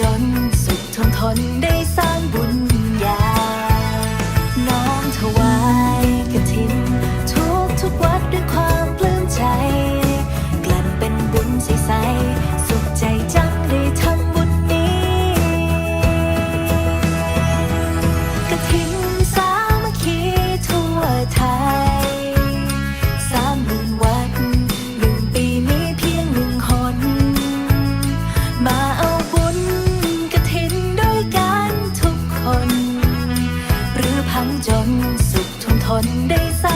จนสุดทนทนได้ จนสุขทนทนได้สร้าง